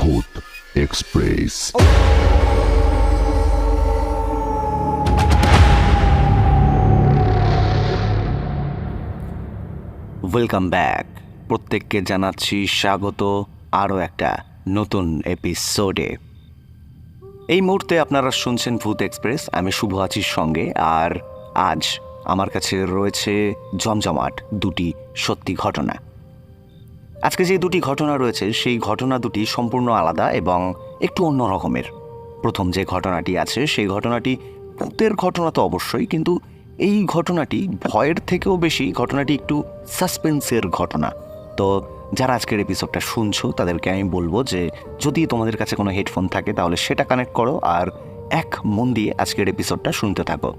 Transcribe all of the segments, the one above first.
ভূত express welcome back প্রত্যেককে জানাচ্ছি স্বাগত আরও একটা নতুন এপিসোডে এই মুহূর্তে আপনারা শুনছেন ভূত এক্সপ্রেস আমি শুভ আছির সঙ্গে, আর আজ আমার কাছে রয়েছে জমজমাট দুটি সত্যি ঘটনা। আজকে যে দুটি ঘটনা রয়েছে, সেই ঘটনা দুটি সম্পূর্ণ আলাদা এবং একটু অন্য রকমের। প্রথম যে ঘটনাটি আছে, সেই ঘটনাটি ভূতের ঘটনা তো অবশ্যই, কিন্তু এই ঘটনাটি ভয়ের থেকেও বেশি, ঘটনাটি একটু সাসপেন্সের ঘটনা। তো যারা আজকের এপিসোডটা শুনছো, তাদেরকে আমি বলব যে, যদি তোমাদের কাছে কোনো হেডফোন থাকে, তাহলে সেটা কানেক্ট করো আর এক মন দিয়ে আজকের এপিসোডটা শুনতে থাকো।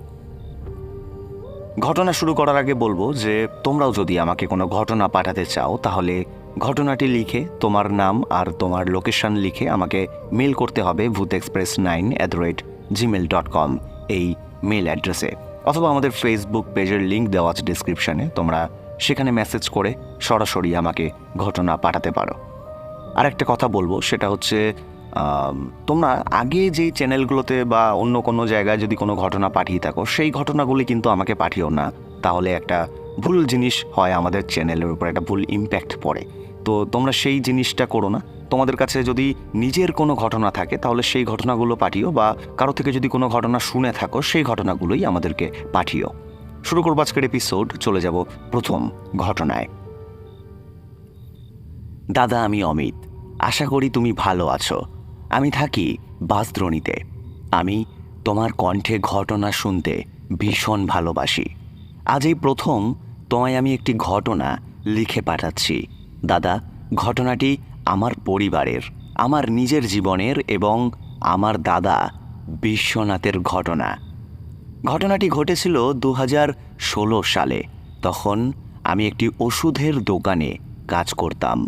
ঘটনা শুরু করার আগে বলব যে, তোমরাও যদি আমাকে কোনো ঘটনা পাঠাতে চাও, তাহলে ঘটনাটি লিখে, তোমার নাম আর তোমার লোকেশন লিখে আমাকে মেল করতে হবে ভূত express nine at rate Gmail dot com এই মেল অ্যাড্রেসে অথবা আমাদের ফেসবুক পেজের লিঙ্ক দেওয়া আছে ডিসক্রিপশানে তোমরা সেখানে মেসেজ করে সরাসরি আমাকে ঘটনা পাঠাতে পারো। আর একটা কথা বলব, সেটা হচ্ছে তোমরা আগে যেই চ্যানেলগুলোতে বা অন্য কোনো জায়গায় যদি কোনো ঘটনা পাঠিয়ে থাকো, সেই ঘটনাগুলি কিন্তু আমাকে পাঠিও না। তাহলে একটা ভুল জিনিস হয় আমাদের চ্যানেলের উপর, একটা ভুল ইম্প্যাক্ট পড়ে। তো তোমরা সেই জিনিসটা করো না। তোমাদের কাছে যদি নিজের কোনো ঘটনা থাকে, তাহলে সেই ঘটনাগুলো পাঠিও বা কারও থেকে যদি কোনো ঘটনা শুনে থাকো, সেই ঘটনাগুলোই আমাদেরকে পাঠিও। শুরু করব আজকের এপিসোড চলে যাব প্রথম ঘটনায়। দাদা, আমি অমিত। আশা করি তুমি ভালো আছো। আমি থাকি বাসদ্রণীতে। আমি তোমার কণ্ঠে ঘটনা শুনতে ভীষণ ভালোবাসি। আজ এই প্রথম তোমায় আমি একটি ঘটনা লিখে পাঠাচ্ছি। দাদা, ঘটনাটি আমার পরিবারের, আমার নিজের জীবনের এবং আমার দাদা বিশ্বনাথের ঘটনা। ঘটনাটি ঘটেছিল দু সালে। তখন আমি একটি ওষুধের দোকানে কাজ করতাম।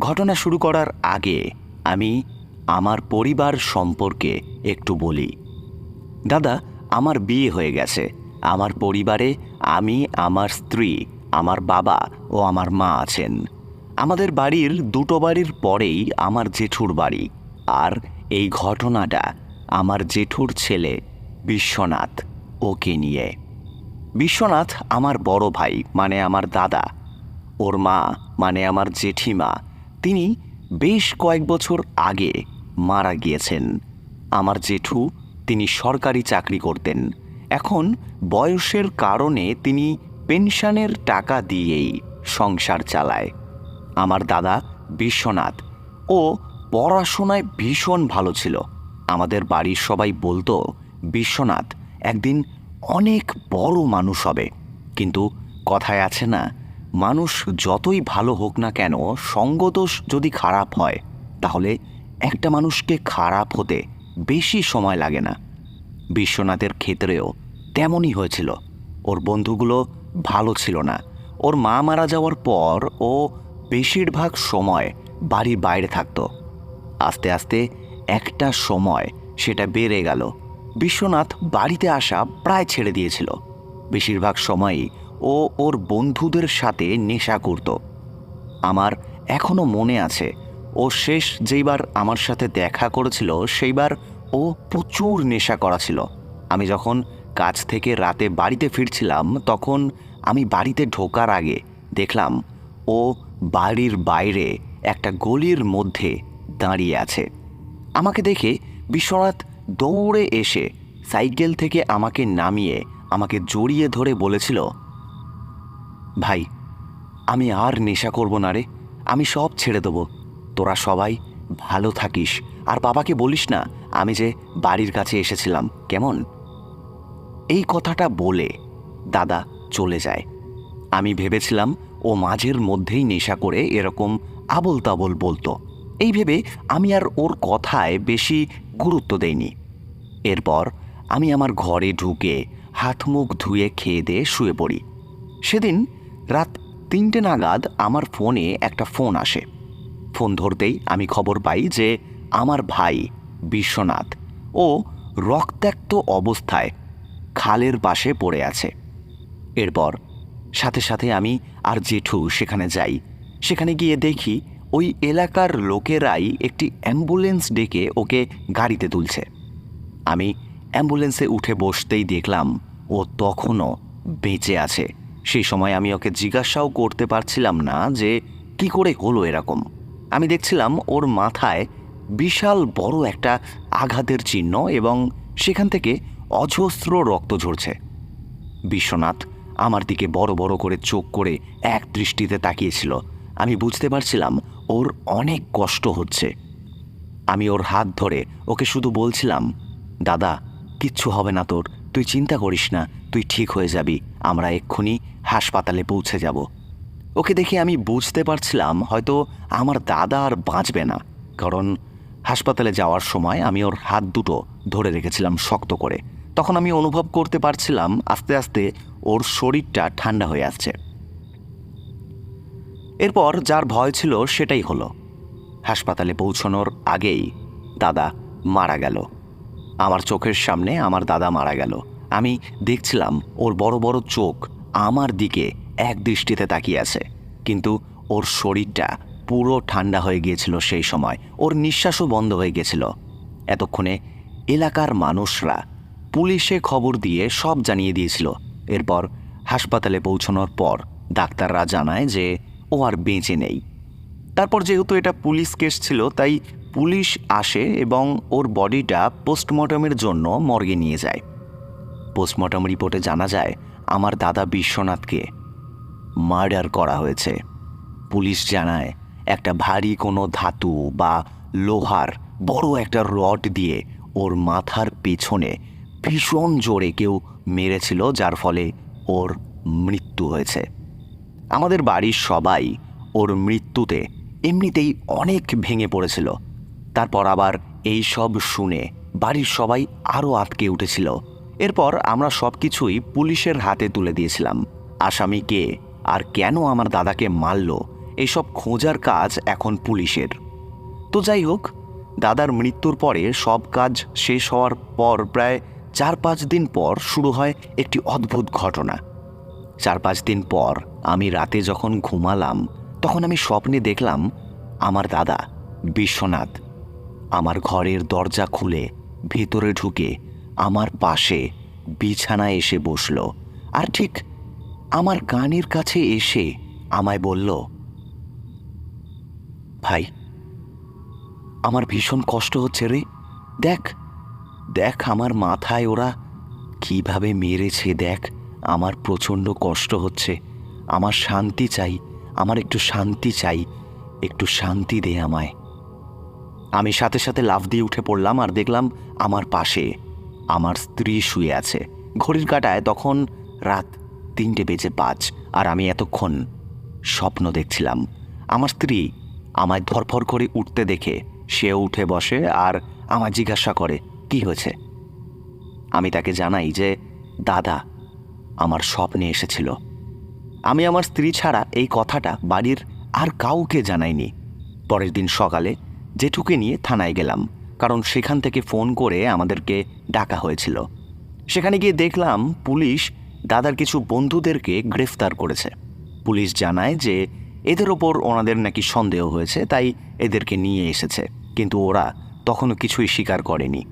ঘটনা শুরু করার আগে আমি আমার পরিবার সম্পর্কে একটু বলি। দাদা, আমার বিয়ে হয়ে গেছে। আমার পরিবারে আমি, আমার স্ত্রী আমার বাবা ও আমার মা আছেন। আমাদের বাড়ির দুটো বাড়ির পরেই আমার জেঠুর বাড়ি। আর এই ঘটনাটা আমার জেঠুর ছেলে বিশ্বনাথ ওকে নিয়ে। বিশ্বনাথ আমার বড় ভাই মানে আমার দাদা। ওর মা মানে আমার জেঠিমা, তিনি বেশ কয়েক বছর আগে মারা গিয়েছেন। আমার জেঠু, তিনি সরকারি চাকরি করতেন। এখন বয়সের কারণে তিনি পেনশনের টাকা দিয়েই সংসার চালায়। আমার দাদা বিশ্বনাথ ও পড়াশোনায় ভীষণ ভালো ছিল। আমাদের বাড়ির সবাই বলতো, বিশ্বনাথ, একদিন অনেক বড় মানুষ হবে। কিন্তু কথায় আছে না, মানুষ যতই ভালো হোক না কেন সঙ্গদোষ যদি খারাপ হয়, তাহলে একটা মানুষকে খারাপ হতে বেশি সময় লাগে না। বিশ্বনাথের ক্ষেত্রেও তেমনই হয়েছিল। ওর বন্ধুগুলো ভালো ছিল না। ওর মা মারা যাওয়ার পর ও বেশিরভাগ সময় বাড়ির বাইরে থাকতো। আস্তে আস্তে একটা সময় সেটা বেড়ে গেল। বিশ্বনাথ বাড়িতে আসা প্রায় ছেড়ে দিয়েছিল। বেশিরভাগ সময়ই ও ওর বন্ধুদের সাথে নেশা করত। আমার এখনও মনে আছে, ও শেষ যেইবার আমার সাথে দেখা করেছিল সেইবার ও প্রচুর নেশা করা ছিল। আমি যখন কাজ থেকে রাতে বাড়িতে ফিরছিলাম, তখন আমি বাড়িতে ঢোকার আগে দেখলাম ও বাড়ির বাইরে একটা গলির মধ্যে দাঁড়িয়ে আছে। আমাকে দেখে বিশ্বনাথ দৌড়ে এসে সাইকেল থেকে আমাকে নামিয়ে আমাকে জড়িয়ে ধরে বলেছিল, ভাই, আমি আর নেশা করব না রে, আমি সব ছেড়ে দেবো। তোরা সবাই ভালো থাকিস। আর বাবাকে বলিস না, আমি যে বাড়ির কাছে এসেছিলাম, কেমন? এই কথাটা বলে দাদা চলে যায়। আমি ভেবেছিলাম ও মাঝের মধ্যেই নেশা করে এরকম আবল তাবল বলতো। এই ভেবে আমি আর ওর কথায় বেশি গুরুত্ব দেইনি। এরপর আমি আমার ঘরে ঢুকে হাত মুখ ধুয়ে খেয়ে দিয়ে শুয়ে পড়ি। সেদিন রাত তিনটে নাগাদ আমার ফোনে একটা ফোন আসে। ফোন ধরতেই আমি খবর পাই যে আমার ভাই বিশ্বনাথ ও রক্তাক্ত অবস্থায় খালের পাশে পড়ে আছে। এরপর সাথে সাথে আমি আর জেঠু সেখানে যাই। সেখানে গিয়ে দেখি ওই এলাকার লোকেরাই একটি অ্যাম্বুলেন্স ডেকে ওকে গাড়িতে তুলছে। আমি অ্যাম্বুলেন্সে উঠে বসতেই দেখলাম ও তখনও বেঁচে আছে। সেই সময় আমি ওকে জিজ্ঞাসাও করতে পারছিলাম না যে কি করে হলো এরকম। আমি দেখছিলাম ওর মাথায় বিশাল বড় একটা আঘাতের চিহ্ন এবং সেখান থেকে অজস্র রক্ত ঝরছে। বিশ্বনাথ আমার দিকে বড় বড় করে চোখ করে এক দৃষ্টিতে তাকিয়েছিল। আমি বুঝতে পারছিলাম ওর অনেক কষ্ট হচ্ছে। আমি ওর হাত ধরে ওকে শুধু বলছিলাম, দাদা, কিচ্ছু হবে না তোর। তুই চিন্তা করিস না, তুই ঠিক হয়ে যাবি। আমরা এক্ষুনি হাসপাতালে পৌঁছে যাব। ওকে দেখে আমি বুঝতে পারছিলাম হয়তো আমার দাদা আর বাঁচবে না। কারণ হাসপাতালে যাওয়ার সময় আমি ওর হাত দুটো ধরে রেখেছিলাম শক্ত করে। তখন আমি অনুভব করতে পারছিলাম আস্তে আস্তে ওর শরীরটা ঠান্ডা হয়ে আসছে। এরপর যার ভয় ছিল সেটাই হলো। হাসপাতালে পৌঁছানোর আগেই দাদা মারা গেল। আমার চোখের সামনে আমার দাদা মারা গেল। আমি দেখছিলাম ওর বড় বড় চোখ আমার দিকে এক দৃষ্টিতে তাকিয়ে আছে। কিন্তু ওর শরীরটা পুরো ঠান্ডা হয়ে গিয়েছিল সেই সময়। ওর নিঃশ্বাসও বন্ধ হয়ে গেছিল এতক্ষণে এলাকার মানুষরা পুলিশে খবর দিয়ে সব জানিয়ে দিয়েছিল। এরপর হাসপাতালে পৌঁছানোর পর ডাক্তাররা জানায় যে ও আর বেঁচে নেই। তারপর যেহেতু এটা পুলিশ কেস ছিল, তাই পুলিশ আসে এবং ওর বডিটা পোস্টমর্টমের জন্য মর্গে নিয়ে যায়। পোস্টমর্টম রিপোর্টে জানা যায়, আমার দাদা বিশ্বনাথকে মার্ডার করা হয়েছে। পুলিশ জানায়, একটা ভারী কোনো ধাতু বা লোহার বড় একটা রড দিয়ে ওর মাথার পেছনে ভীষণ জোরে কেউ মেরেছিল, যার ফলে ওর মৃত্যু হয়েছে। আমাদের বাড়ির সবাই ওর মৃত্যুতে এমনিতেই অনেক ভেঙে পড়েছিল। তারপর আবার এই সব শুনে বাড়ির সবাই আরও আটকে উঠেছিল। এরপর আমরা সব কিছুই পুলিশের হাতে তুলে দিয়েছিলাম। আসামি কে আর কেন আমার দাদাকে মারল এইসব খোঁজার কাজ এখন পুলিশের। তো যাই হোক, দাদার মৃত্যুর পরে সব কাজ শেষ হওয়ার পর প্রায় চার পাঁচ দিন পর শুরু হয় একটি অদ্ভুত ঘটনা। চার পাঁচ দিন পর আমি রাতে যখন ঘুমালাম, তখন আমি স্বপ্নে দেখলাম আমার দাদা, বিশ্বনাথ। আমার ঘরের দরজা খুলে ভেতরে ঢুকে আমার পাশে বিছানায় এসে বসল। আর ঠিক আমার কানের কাছে এসে আমায় বলল, ভাই, আমার ভীষণ কষ্ট হচ্ছে রে। দেখ দেখ আমার মাথায় ওরা। কীভাবে মেরেছে দেখ, আমার প্রচণ্ড কষ্ট হচ্ছে। আমার শান্তি চাই, আমার একটু শান্তি চাই, একটু শান্তি দে আমায়। আমি সাথে সাথে লাফ দিয়ে উঠে পড়লাম আর দেখলাম আমার পাশে আমার স্ত্রী শুয়ে আছে। ঘড়ির কাটায় তখন রাত তিনটে বেজে পাঁচ আর আমি এতক্ষণ স্বপ্ন দেখছিলাম। আমার স্ত্রী আমায় ধরফর করে উঠতে দেখে সেও উঠে বসে আর আমায় জিজ্ঞাসা করে কি হয়েছে? আমি তাকে জানাই যে, দাদা, আমার স্বপ্নে এসেছিল। আমি আমার স্ত্রী ছাড়া এই কথাটা বাড়ির আর কাউকে জানাইনি। পরের দিন সকালে জেঠুকে নিয়ে থানায় গেলাম, কারণ সেখান থেকে ফোন করে আমাদেরকে ডাকা হয়েছিল। সেখানে গিয়ে দেখলাম পুলিশ দাদার কিছু বন্ধুদেরকে গ্রেফতার করেছে। পুলিশ জানায় যে, এদের ওপর ওনাদের নাকি সন্দেহ হয়েছে, তাই এদেরকে নিয়ে এসেছে। কিন্তু ওরা তখনও কিছুই স্বীকার করেনি।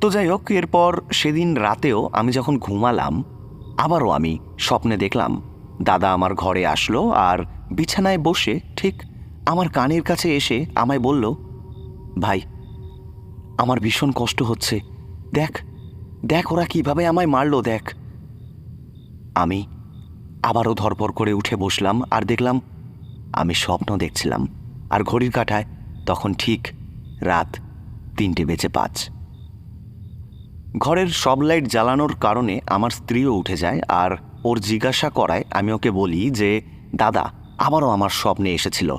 তো যাই হোক, এরপর সেদিন রাতেও আমি যখন ঘুমালাম, আবারও আমি স্বপ্নে দেখলাম, দাদা আমার ঘরে আসলো আর বিছানায় বসে ঠিক আমার কানের কাছে এসে আমায় বলল, ভাই, আমার ভীষণ কষ্ট হচ্ছে। দেখ দেখ ওরা কীভাবে আমায় মারলো, দেখ। আমি আবারও ধরপর করে উঠে বসলাম আর দেখলাম, আমি স্বপ্ন দেখছিলাম। আর ঘড়ির কাঁটায় তখন ঠিক রাত তিনটে বেজে পাঁচ। ঘরের সব লাইট জ্বালানোর কারণে আমার স্ত্রীও উঠে যায় আর ওর জিজ্ঞাসা করায় আমি ওকে বলি যে, দাদা, আবারও আমার স্বপ্নে এসেছিল।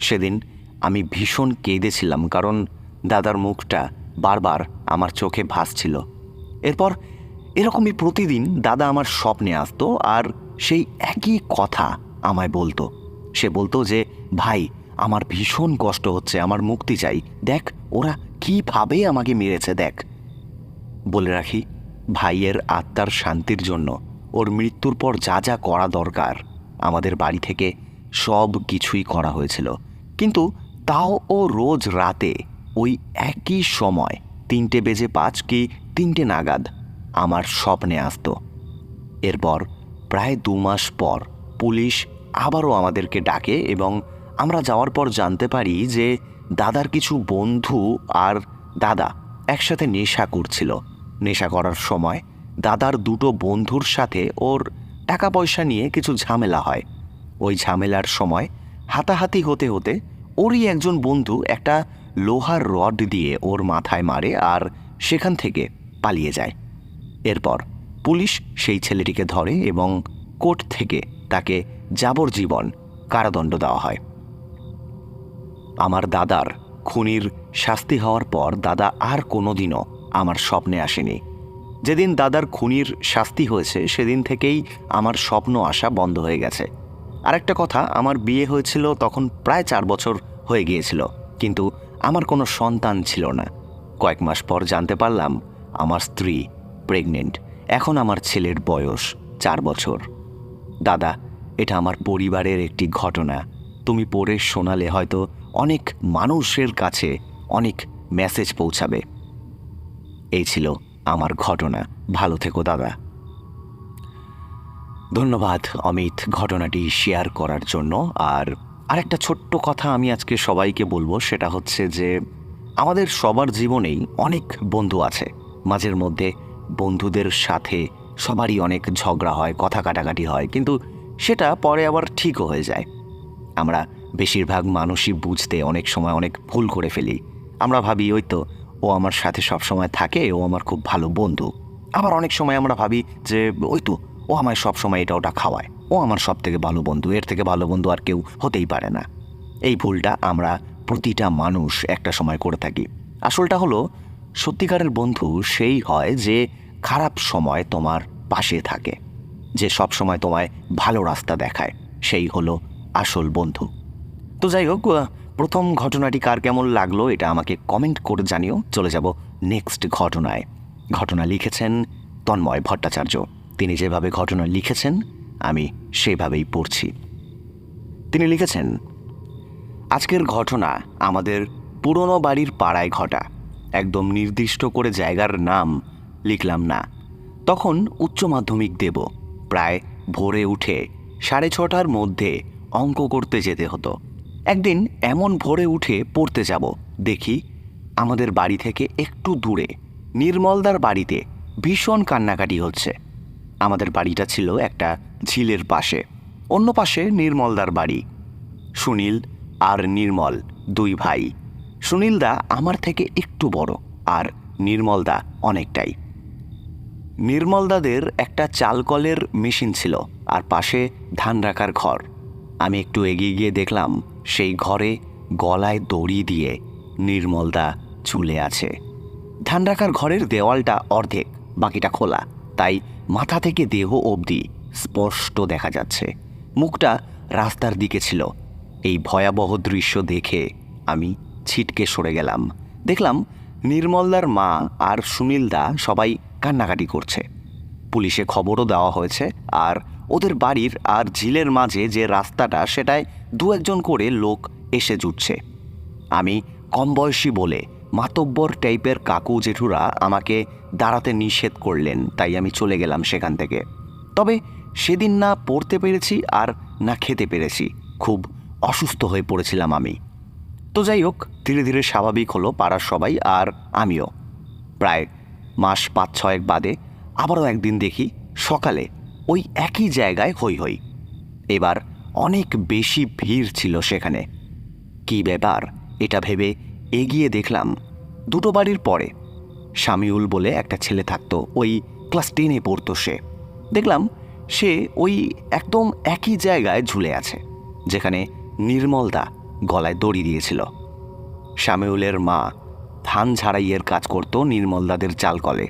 সেদিন আমি ভীষণ কেঁদেছিলাম কারণ দাদার মুখটা বারবার আমার চোখে ভাসছিল। এরপর এরকমই প্রতিদিন দাদা আমার স্বপ্নে আসতো আর সেই একই কথা আমায় বলতো। সে বলতো যে, ভাই, আমার ভীষণ কষ্ট হচ্ছে, আমার মুক্তি চাই। দেখ, ওরা কীভাবে আমাকে মেরেছে, দেখ। বলে রাখি, ভাইয়ের আত্মার শান্তির জন্য ওর মৃত্যুর পর যা যা করা দরকার আমাদের বাড়ি থেকে সব কিছুই করা হয়েছিল। কিন্তু তাও ও রোজ রাতে ওই একই সময় তিনটে বেজে পাঁচ কি তিনটে নাগাদ আমার স্বপ্নে আসতো। এরপর প্রায় দু মাস পর পুলিশ আবারও আমাদেরকে ডাকে এবং আমরা যাওয়ার পর জানতে পারি যে দাদার কিছু বন্ধু আর দাদা একসাথে নেশা করছিল। নেশা করার সময় দাদার দুটো বন্ধুর সাথে ওর টাকা পয়সা নিয়ে কিছু ঝামেলা হয়। ওই ঝামেলার সময় হাতাহাতি হতে হতে ওরই একজন বন্ধু একটা লোহার রড দিয়ে ওর মাথায় মারে আর সেখান থেকে পালিয়ে যায়। এরপর পুলিশ সেই ছেলেটিকে ধরে এবং কোর্ট থেকে তাকে যাবজ্জীবন কারাদণ্ড দেওয়া হয়। আমার দাদার খুনির শাস্তি হওয়ার পর দাদা আর কোনোদিনও আমার স্বপ্নে আসেনি। যেদিন দাদার খুনির শাস্তি হয়েছে, সেদিন থেকেই আমার স্বপ্ন আসা বন্ধ হয়ে গেছে। আরেকটা কথা, আমার বিয়ে হয়েছিল তখন প্রায় চার বছর হয়ে গিয়েছিল, কিন্তু আমার কোনো সন্তান ছিল না। কয়েক মাস পর জানতে পারলাম, আমার স্ত্রী প্রেগনেন্ট। এখন আমার ছেলের বয়স চার বছর। দাদা, এটা আমার পরিবারের একটি ঘটনা। তুমি পড়ে শোনালে হয়তো অনেক মানুষের কাছে অনেক মেসেজ পৌঁছাবে। এই ছিল আমার ঘটনা। ভালো থেকো, দাদা। ধন্যবাদ অমিত ঘটনাটি শেয়ার করার জন্য। আর আরেকটা ছোট্ট কথা আমি আজকে সবাইকে বলব, সেটা হচ্ছে যে আমাদের সবার জীবনেই অনেক বন্ধু আছে। মাঝের মধ্যে বন্ধুদের সাথে সবারই অনেক ঝগড়া হয়, কথা কাটাকাটি হয়, কিন্তু সেটা পরে আবার ঠিকও হয়ে যায়। আমরা বেশিরভাগ মানুষই বুঝতে অনেক সময় অনেক ভুল করে ফেলি। আমরা ভাবি, ওই তো ও আমার সাথে সব সময় থাকে, ও আমার খুব ভালো বন্ধু। আবার অনেক সময় আমরা ভাবি যে, ওই তো, ও আমায় সব সময় এটা ওটা খাওয়ায়। ও আমার সব থেকে ভালো বন্ধু, এর থেকে ভালো বন্ধু আর কেউ হতেই পারে না। এই ভুলটা আমরা প্রতিটা মানুষ একটা সময় করে থাকি। আসলটা হলো, সত্যিকারের বন্ধু সেই হয় যে খারাপ সময় তোমার পাশে থাকে, যে সব সময় তোমায় ভালো রাস্তা দেখায়। সেই হলো আসল বন্ধু। তো যাই হোক প্রথম ঘটনাটি কার কেমন লাগল এটা আমাকে কমেন্ট করে জানিও। চলে যাব নেক্সট ঘটনায়। ঘটনা লিখেছেন তন্ময় ভট্টাচার্য। তিনি যেভাবে ঘটনা লিখেছেন, আমি সেভাবেই পড়ছি। তিনি লিখেছেন, আজকের ঘটনা আমাদের পুরনো বাড়ির পাড়ায় ঘটা। একদম নির্দিষ্ট করে জায়গার নাম লিখলাম না। তখন উচ্চ মাধ্যমিক দেব। প্রায় ভোরে উঠে সাড়ে ছটার মধ্যে অঙ্ক করতে যেতে হতো। একদিন এমন ভোরে উঠে পড়তে যাব, দেখি আমাদের বাড়ি থেকে একটু দূরে, নির্মলদার বাড়িতে ভীষণ কান্নাকাটি হচ্ছে। আমাদের বাড়িটা ছিল একটা ঝিলের পাশে, অন্য পাশে নির্মলদার বাড়ি। সুনীল আর নির্মল দুই ভাই। সুনীলদা আমার থেকে একটু বড় আর নির্মলদা অনেকটাই। নির্মলদাদের একটা চালকলের মেশিন ছিল আর পাশে ধান রাখার ঘর। আমি একটু এগিয়ে গিয়ে দেখলাম সেই ঘরে গলায় দড়ি দিয়ে নির্মলদা ঝুলে আছে। ধান রাখার ঘরের দেওয়ালটা অর্ধেক, বাকিটা খোলা। তাই মাথা থেকে দেহ অবধি স্পষ্ট দেখা যাচ্ছে। মুখটা রাস্তার দিকে ছিল। এই ভয়াবহ দৃশ্য দেখে আমি ছিটকে সরে গেলাম। দেখলাম নির্মলদার মা আর সুনীলদা সবাই কান্নাকাটি করছে। পুলিশে খবরও দেওয়া হয়েছে আর ওদের বাড়ির আর ঝিলের মাঝে যে রাস্তাটা, সেটায় দু একজন করে লোক এসে জুটছে। আমি কম বয়সী বলে মাতব্বর টাইপের কাকু জেঠুরা আমাকে দাঁড়াতে নিষেধ করলেন, তাই আমি চলে গেলাম সেখান থেকে। তবে সেদিন না পড়তে পেরেছি আর না খেতে পেরেছি, খুব অসুস্থ হয়ে পড়েছিলাম আমি। তো যাই হোক, ধীরে ধীরে স্বাভাবিক হলো পাড়ার সবাই আর আমিও। প্রায় মাস পাঁচ ছয়েক বাদে আবারও একদিন দেখি সকালে ওই একই জায়গায় হই হই। এবার অনেক বেশি ভিড় ছিল সেখানে। কী ব্যাপার, এটা ভেবে এগিয়ে দেখলাম দুটো বাড়ির পরে। শামিউল বলে একটা ছেলে থাকতো, ওই ক্লাস টেনে পড়তো সে। দেখলাম সে ওই একদম একই জায়গায় ঝুলে আছে, যেখানে নির্মলদা গলায় দড়ি দিয়েছিল। শামিউলের মা ধান ঝাড়াইয়ের কাজ করত নির্মলদাদের চালকলে।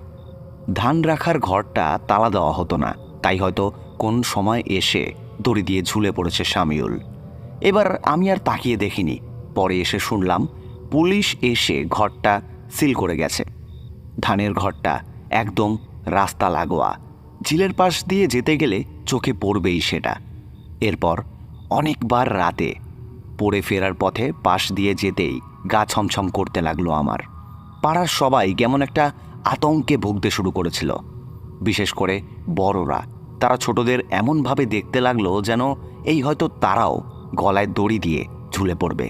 ধান রাখার ঘরটা তালা দেওয়া হতো না। তাই হয়তো কোন সময় এসে দড়ি দিয়ে ঝুলে পড়েছে শামিউল। এবার আমি আর তাকিয়ে দেখিনি। পরে এসে শুনলাম পুলিশ এসে ঘরটা সিল করে গেছে। ধানের ঘরটা একদম রাস্তা লাগোয়া। ঝিলের পাশ দিয়ে যেতে গেলে চোখে পড়বেই সেটা। এরপর অনেকবার রাতে পড়ে ফেরার পথে পাশ দিয়ে যেতেই গা ছমছম করতে লাগল আমার। পাড়ার সবাই কেমন একটা আতঙ্কে ভুগতে শুরু করেছিল। বিশেষ করে বড়রা। তারা ছোটদের এমনভাবে দেখতে লাগল যেন এই হয়তো তারাও গলায় দড়ি দিয়ে ঝুলে পড়বে।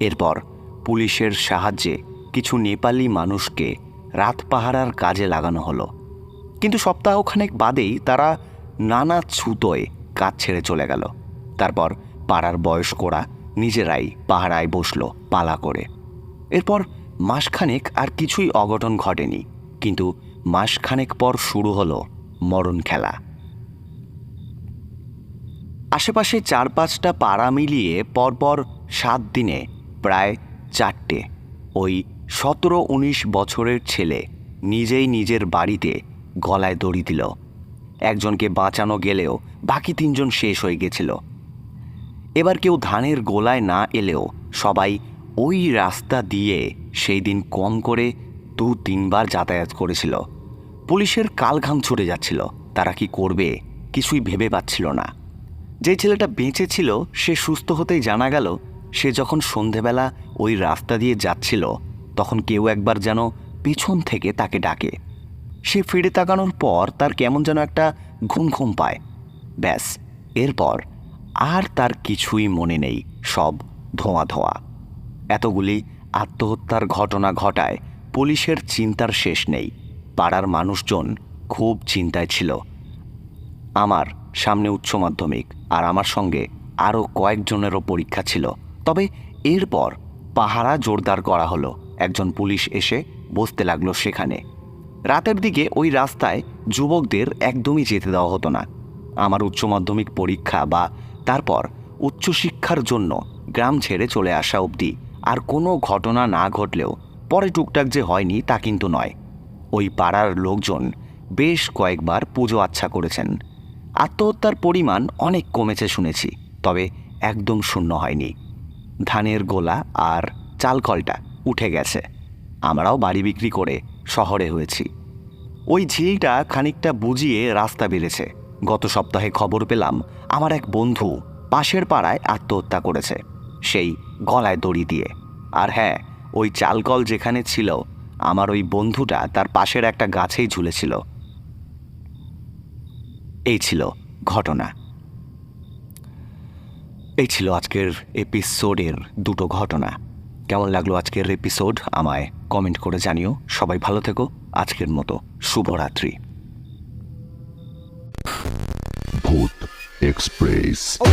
এরপর পুলিশের সাহায্যে কিছু নেপালি মানুষকে রাত পাহারার কাজে লাগানো হলো। কিন্তু সপ্তাহখানেক বাদেই তারা নানা ছুতোয় কাজ ছেড়ে চলে গেল। তারপর পাড়ার বয়স্করা নিজেরাই পাহারায় বসল পালা করে। এরপর মাসখানেক আর কিছুই অঘটন ঘটেনি। কিন্তু মাসখানেক পর শুরু হলো মরণ খেলা। আশেপাশে চার পাঁচটা পাড়া মিলিয়ে পরপর সাত দিনে প্রায় চারটে। ওই সতেরো উনিশ বছরের ছেলে নিজেই নিজের বাড়িতে গলায় দড়ি দিল। একজনকে বাঁচানো গেলেও বাকি তিনজন শেষ হয়ে গেছিল। এবার কেউ ধানের গোলায় না এলেও সবাই ওই রাস্তা দিয়ে সেই দিন কম করে দু তিনবার যাতায়াত করেছিল। পুলিশের কালঘাম ছুটে যাচ্ছিল। তারা কি করবে কিছুই ভেবে পাচ্ছিল না। যে ছেলেটা বেঁচে ছিল, সে সুস্থ হতেই জানা গেল, সে যখন সন্ধেবেলা ওই রাস্তা দিয়ে যাচ্ছিল, তখন কেউ একবার যেন পিছন থেকে তাকে ডাকে। সে ফিরে তাকানোর পর তার কেমন যেন একটা ঘুম ঘুম পায়। ব্যাস, এরপর আর তার কিছুই মনে নেই, সব ধোঁয়া ধোঁয়া। এতগুলি আত্মহত্যার ঘটনা ঘটায়, পুলিশের চিন্তার শেষ নেই। পাড়ার মানুষজন খুব চিন্তায় ছিল। আমার সামনে উচ্চ মাধ্যমিক আর আমার সঙ্গে আরও কয়েকজনেরও পরীক্ষা ছিল। তবে এরপর পাহারা জোরদার করা হলো। একজন পুলিশ এসে বসতে লাগল সেখানে। রাতের দিকে ওই রাস্তায় যুবকদের একদমই যেতে দেওয়া হতো না। আমার উচ্চ মাধ্যমিক পরীক্ষা বা তারপর উচ্চশিক্ষার জন্য গ্রাম ছেড়ে চলে আসা অবধি আর কোনো ঘটনা না ঘটলেও পরে টুকটাক যে হয়নি তা কিন্তু নয়। ওই পাড়ার লোকজন বেশ কয়েকবার পুজো আচ্ছা করেছেন। আত্মহত্যার পরিমাণ অনেক কমেছে শুনেছি, তবে একদম শূন্য হয়নি। ধানের গোলা আর চালকলটা উঠে গেছে। আমরাও বাড়ি বিক্রি করে শহরে হয়েছি। ওই ঝিলটা খানিকটা বুঝিয়ে রাস্তা বেড়েছে গত সপ্তাহে খবর পেলাম, আমার এক বন্ধু পাশের পাড়ায় আত্মহত্যা করেছে, সেই গলায় দড়ি দিয়ে। আর হ্যাঁ ওই চালকল যেখানে ছিল আমার ওই বন্ধুটা তার পাশের একটা গাছেই ঝুলেছিল। এই ছিল ঘটনা। এই ছিল আজকের এপিসোডের দুটো ঘটনা। কেমন লাগল আজকের এপিসোড আমায় কমেন্ট করে জানিও। সবাই ভালো থেকো। আজকের মতো শুভরাত্রি। ভূত Express.